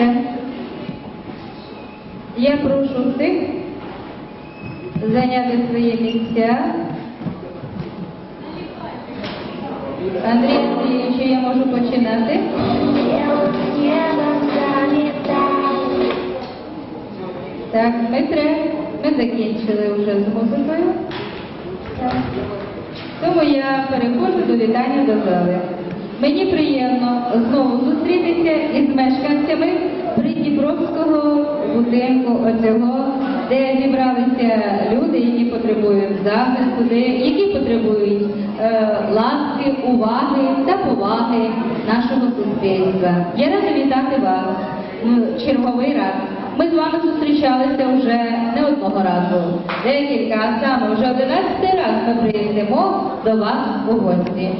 Все. Я прошу всіх зайняти свої місця. Андрій Андрійович, я можу починати. Так, Дмитре, ми закінчили вже з музикою. Тому я переходжу до вітання до зали. Мені приємно знову зустрітися із мешканцями Придніпровського будинку оцього, де зібралися люди, які потребують захисту, які потребують е, ласки, уваги та поваги нашого суспільства. Я рада вітати вас черговий раз. Ми з вами зустрічалися вже не одного разу, декілька, саме вже одинадцятий раз ми приїздимо до вас у гості.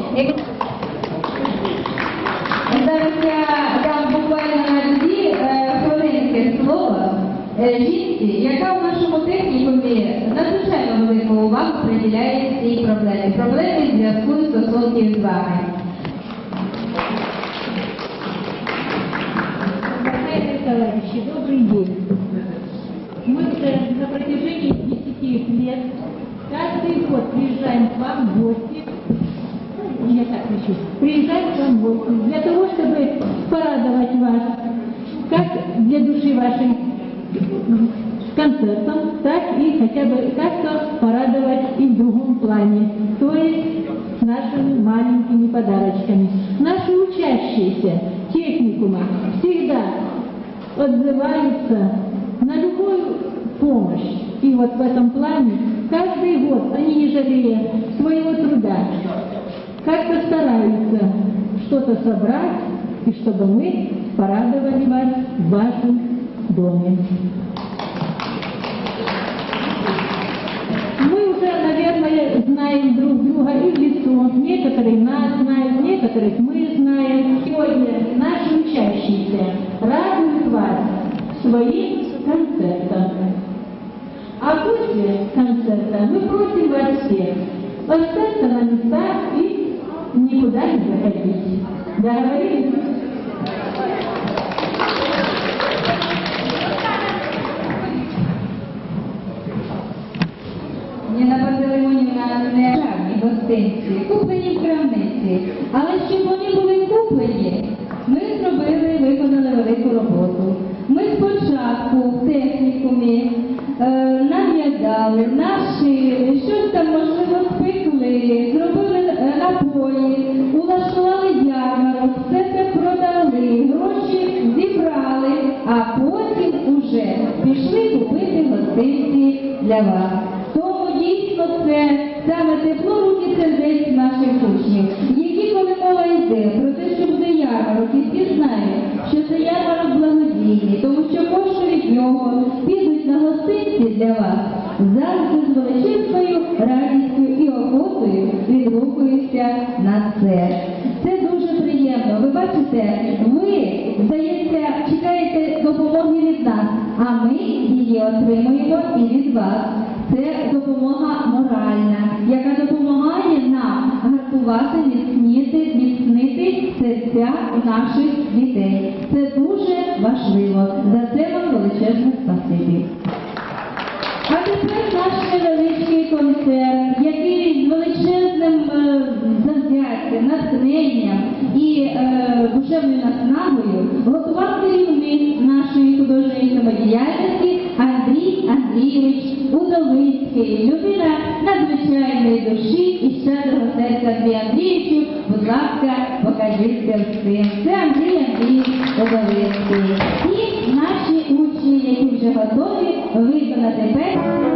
жінці, яка в нашому технікумі надзвичайно велику увагу приділяє цій проблемі. Проблемі зв'язку і стосунків з вами. Уважаемые товарищи, добрый день. Мы уже на протяжении 10 лет каждый год приезжаем к вам в гости. Ну, Я так хочу. Приезжаем к вам в гости для того, чтобы порадовать вас как для души вашей концертом, так и хотя бы как-то порадовать и в другом плане, то есть нашими маленькими подарочками. Наши учащиеся техникума всегда отзываются на любую помощь. И вот в этом плане каждый год они не жалея своего труда, как-то стараются что-то собрать, и чтобы мы порадовали вас в вашем доме. Мы уже, наверное, знаем друг друга и в лицо. Некоторые нас знают, некоторых мы знаем. Сегодня наши учащиеся радуют вас своим концертом. А после концерта мы просим вас всех остаться на местах и никуда не заходить. Договорились? Жарні куплені крамниці. Але щоб вони були куплені, ми зробили, виконали велику роботу. Ми спочатку в технікумі е, нав'язали, нашили, щось там можливо спекли, зробили е, напої, улаштували ярмарок, все це продали, гроші зібрали, а потім уже пішли купити гостинці для вас. Тому дійсно це саме тепло руки сердець наших учнів, які коли мова йде про те, що буде ярмарок, і всі знають, що це ярмарок благодійний, тому що кошти від нього підуть на гостинці для вас. Завжди з величезною радістю і охотою відгукуються на це. Це дуже приємно. Ви бачите, ви, здається, чекаєте допомоги від нас, а ми її отримуємо і від вас. Це допомога моральна, серця наших дітей. Це дуже важливо. За це вам величезне спасибі. А тепер наш невеличкий концерт, який з величезним е, завзяттям, натхненням і е, душевною наснагою всім. Це Андрій Андрійович Удовицький. І наші учні, які вже готові виконати песню.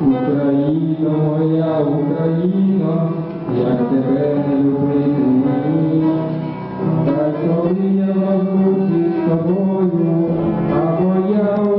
Україно, моя Україно, як тебе не любити мені, та коли я розлуці з тобою, або я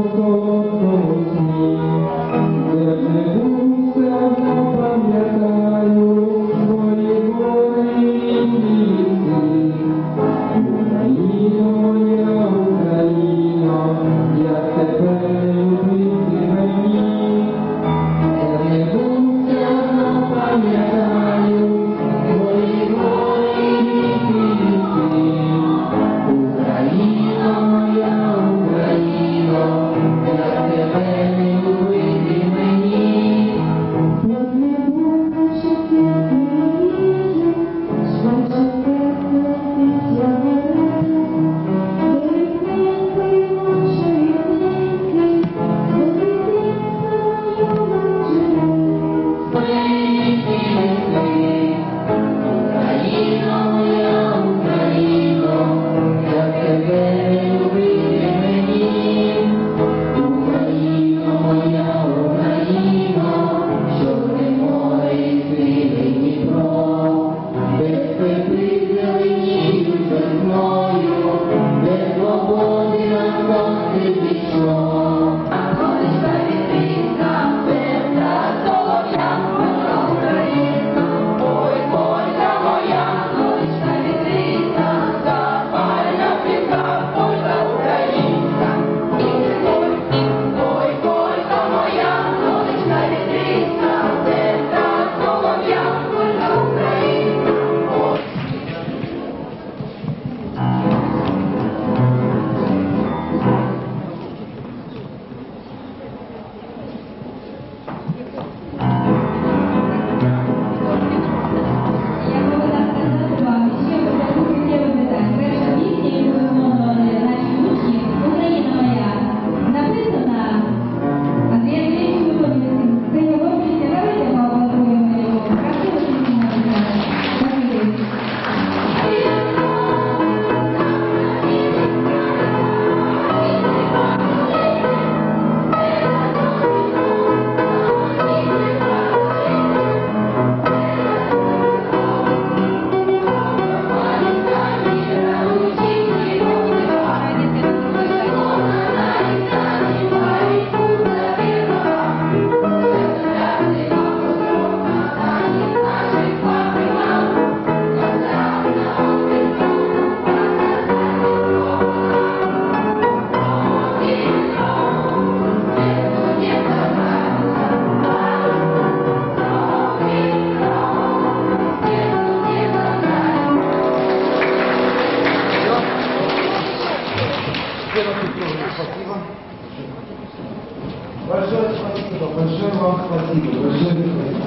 compatible,